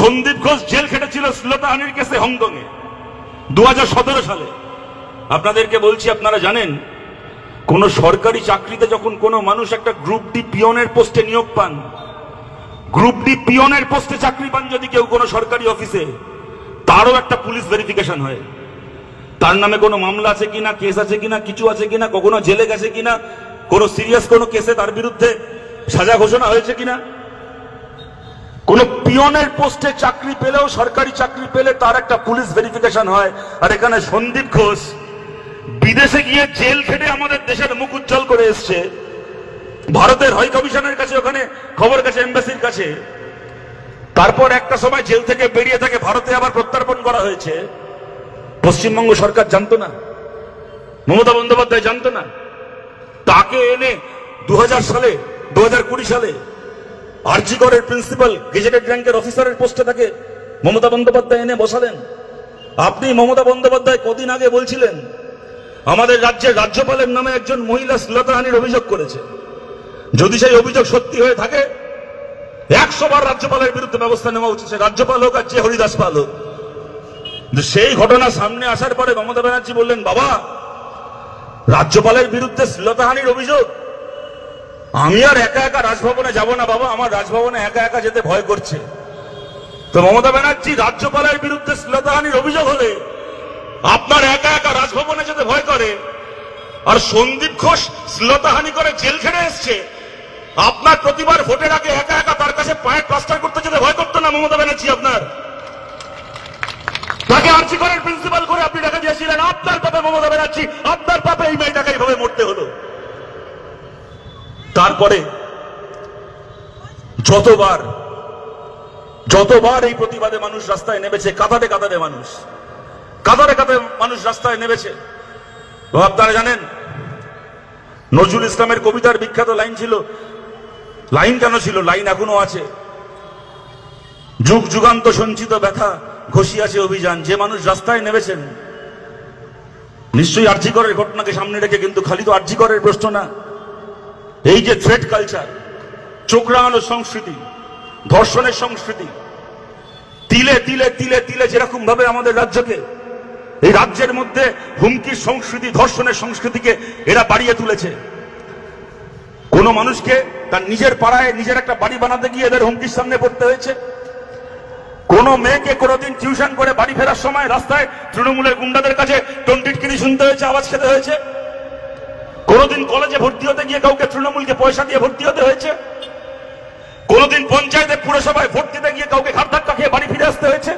Sandeep Ghosh jail খেটেছিল শ্লীলতা হানির কেসে হংকং এ দু সালে। আপনাদেরকে বলছি, আপনারা জানেন, কোন সরকারি চাকরিতে যখন কোনো মানুষ একটা গ্রুপ ডি পিয়নের পোস্টে নিয়োগ পান, গ্রুপ ডি পিয়নের পোস্টে চাকরি পান যদি কেউ কোনো সরকারি অফিসে, তারও একটা পুলিশ ভেরিফিকেশন হয়। তার নামে কোনো মামলা আছে কিনা, কেস আছে কিনা, কিছু আছে কিনা, কখনো জেলে গেছে কিনা, কোনো সিরিয়াস কোনো কেসে তার বিরুদ্ধে সাজা ঘোষণা হয়েছে কিনা? কোন পিয়নের পোস্টে চাকরি পেলেও সরকারি চাকরি পেলে তার একটা পুলিশ ভেরিফিকেশন হয়। আর এখানে সন্দীপ ঘোষ বিদেশে গিয়ে জেল খেটে আমাদের দেশের মুখ উজ্জ্বল করে এসছে। ভারতের হাই কমিশনের কাছে ওখানে খবর কাছে এম্বাসির কাছে। তারপর একটা সময় জেল থেকে বেরিয়ে থাকে ভারতে আবার প্রত্যার্পণ করা হয়েছে। পশ্চিমবঙ্গ সরকার জানতো না। মমতা বন্দ্যোপাধ্যায় জানতো না। তাকে এনে দু হাজার সালে দু হাজার কুড়ি সালে আরজিগড়ের প্রিন্সিপাল, গেজেটেড র্যাঙ্কের অফিসারের পোস্টে তাকে মমতা বন্দ্যোপাধ্যায় এনে বসালেন। আপনি মমতা বন্দ্যোপাধ্যায় কদিন আগে বলছিলেন, আমাদের রাজ্যের রাজ্যপালের নামে একজন মহিলা শ্লীলতাহানির অভিযোগ করেছে। যদি সেই অভিযোগ সত্যি হয়ে থাকে, একশো বার রাজ্যপালের বিরুদ্ধে ব্যবস্থা নেওয়া উচিত। সে রাজ্যপাল হোক আর যে হরিদাস পাল হোক। সেই ঘটনা সামনে আসার পরে মমতা ব্যানার্জি বললেন, বাবা, রাজ্যপালের বিরুদ্ধে শ্লীলতাহানির অভিযোগ আমি আর একা একা রাজভবনে যাব না বাবা, আমার রাজভবনে একা একা যেতে ভয় করছে। তো মমতা ব্যানার্জি রাজ্যপালের বিরুদ্ধে শ্লীলতাহানির অভিযোগ হলে আপনার একা একা রাজভবনে যেতে ভয় করে। আর সন্দীপ ঘোষ শ্লীলতাহানি করে জেল ছেড়ে এসছে। আপনার প্রতিবার ভোটের আগে একা একা তার কাছে পায়ের প্লাস্টার করতে যেতে ভয় করতো না মমতা ব্যানার্জি আপনার? তাকে আর্জি করেন প্রিন্সিপাল করে আপনি টাকা দিয়েছিলেন আপনার পাপে মমতা ব্যানার্জি, আপনার পাপে এই মেয়েটাকে এইভাবে মরতে হলো। তারপরে যতবার যতবার এই প্রতিবাদে মানুষ রাস্তায় নেমেছে, কাতারে কাতারে মানুষ, কাতারে কাতারে মানুষ রাস্তায় নেমেছে। আপনারা জানেন, নজরুল ইসলামের কবিতার বিখ্যাত লাইন ছিল, লাইন কেন ছিল? লাইন এখনও আছে। যুগ যুগান্ত সঞ্চিত ব্যথা ঘষিয়াছে অভিযান, যে মানুষ রাস্তায় নেমেছেন, নিশ্চয়ই আর্জিকরের ঘটনাকে সামনে রেখে কিন্তু খালি তো আর্জিকরের প্রশ্ন না। এই যে থ্রেড কালচার চোখ সংস্কৃতি, ধর্ষণের সংস্কৃতি, তিলে তিলে তিলে তিলে যেরকম ভাবে আমাদের রাজ্যকে, এই রাজ্যের মধ্যে হুমকির সংস্কৃতি, ধর্ষণের সংস্কৃতিকে এরা বাড়িয়ে তুলেছে। কোন মানুষকে তার নিজের পাড়ায় নিজের একটা বাড়ি বানাতে গিয়ে এদের হুমকির সামনে পড়তে হয়েছে। কোন মেয়েকে কোনোদিন টিউশন করে বাড়ি ফেরার সময় রাস্তায় তৃণমূলের গুন্ডাদের কাছে টন্টিটকিরি শুনতে হয়েছে, আওয়াজ খেতে হয়েছে। কোনোদিন কলেজে ভর্তি হতে গিয়ে কাউকে তৃণমূলকে পয়সা দিয়ে ভর্তি হতে হয়েছে? কোনোদিন পঞ্চায়েতে পুরসভায় ভোট দিতে গিয়ে কাউকে ঘাট খেয়ে বাড়ি ফিরে আসতে হয়েছে?